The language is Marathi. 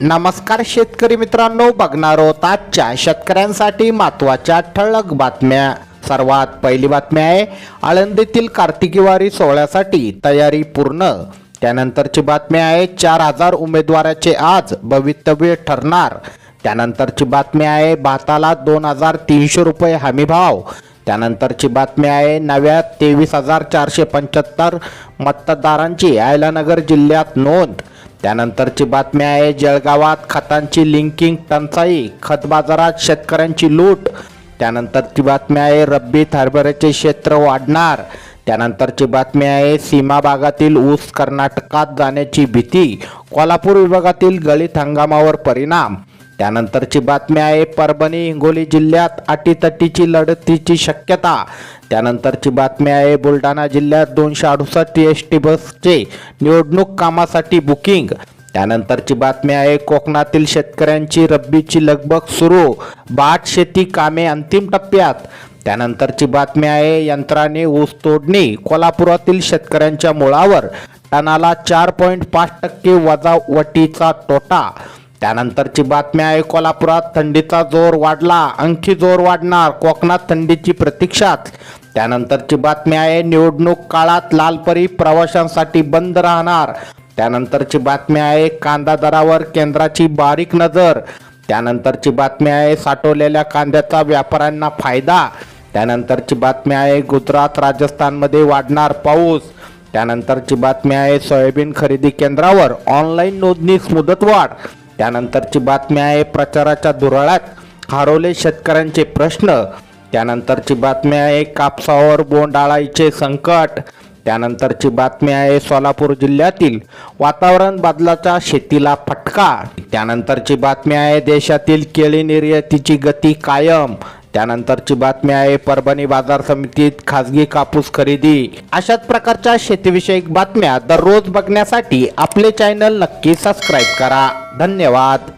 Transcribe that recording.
नमस्कार शेतकरी मित्रांनो बघणार आहोत आजच्या शेतकऱ्यांसाठी महत्त्वाच्या ठळक बातम्या. सर्वात पहिली बातमी आहे आळंदीतील कार्तिकीवारी सोहळ्यासाठी तयारी पूर्ण. त्यानंतरची बातमी आहे चार हजार उमेदवाराचे आज भवितव्य ठरणार. त्यानंतरची बातमी आहे भाताला दोन हजार तीनशे रुपये हमीभाव त्यानंतरची बातमी आहे नव्या तेवीस हजार चारशे पंच्याहत्तर मतदारांची आयलानगर जिल्ह्यात नोंद. त्यानंतरची बातमी आहे जळगावात खतांची लिंकिंग टंचाई खत बाजारात शेतकऱ्यांची लूट. त्यानंतरची बातमी आहे रब्बीत हरभऱ्याचे क्षेत्र वाढणार. त्यानंतरची बातमी आहे सीमा भागातील ऊस कर्नाटकात जाण्याची भीती. कोल्हापूर विभागातील गळीत हंगामावर परिणाम. त्यानंतरची बातमी आहे परभणी हिंगोली जिल्ह्यात अटीतटीची लढतीची शक्यता. त्यानंतरची बातमी आहे बुलढाणा जिल्ह्यात दोनशे अडुसष्ट एस टी बसचे निवडणूक कामासाठी बुकिंग. त्यानंतरची बातमी आहे कोकणातील शेतकऱ्यांची रब्बीची लगबग सुरू. भात शेती कामे अंतिम टप्प्यात. त्यानंतरची बातमी आहे यंत्राने ऊस तोडणी कोल्हापुरातील शेतकऱ्यांच्या मुळावर. टनाला चार पॉईंट पाच टक्के वजावटीचा तोटा. त्यानंतरची बातमी आहे कोल्हापुरात थंडीचा जोर वाढला आणखी जोर वाढणार कोकणात थंडीची प्रतीक्षाच. त्यानंतरची बातमी आहे निवडणूक काळात लालपरी प्रवाशांसाठी बंद राहणार. त्यानंतरची बातमी आहे कांदा दरावर केंद्राची बारीक नजर. त्यानंतरची बातमी आहे साठवलेल्या कांद्याचा व्यापाऱ्यांना फायदा. त्यानंतरची बातमी आहे गुजरात राजस्थानमध्ये वाढणार पाऊस. त्यानंतरची बातमी आहे सोयाबीन खरेदी केंद्रावर ऑनलाईन नोंदणीस मुदतवाढ. त्यानंतरची बातमी आहे प्रचाराच्या दुराळात हरवले शेतकऱ्यांचे प्रश्न. त्यानंतरची बातमी आहे कापसावर बोंडाळाईचे संकट. त्यानंतरची बातमी आहे सोलापूर जिल्ह्यातील वातावरण बदलाचा शेतीला फटका. त्यानंतरची बातमी आहे देशातील केळी निर्यातीची गती कायम. त्यानंतरची बातमी आहे परभणी बाजार समितीत खासगी कापूस खरेदी. अशाच प्रकारच्या शेतीविषयक बातम्या दररोज बघण्यासाठी आपले चॅनल नक्की सबस्क्राईब करा. धन्यवाद.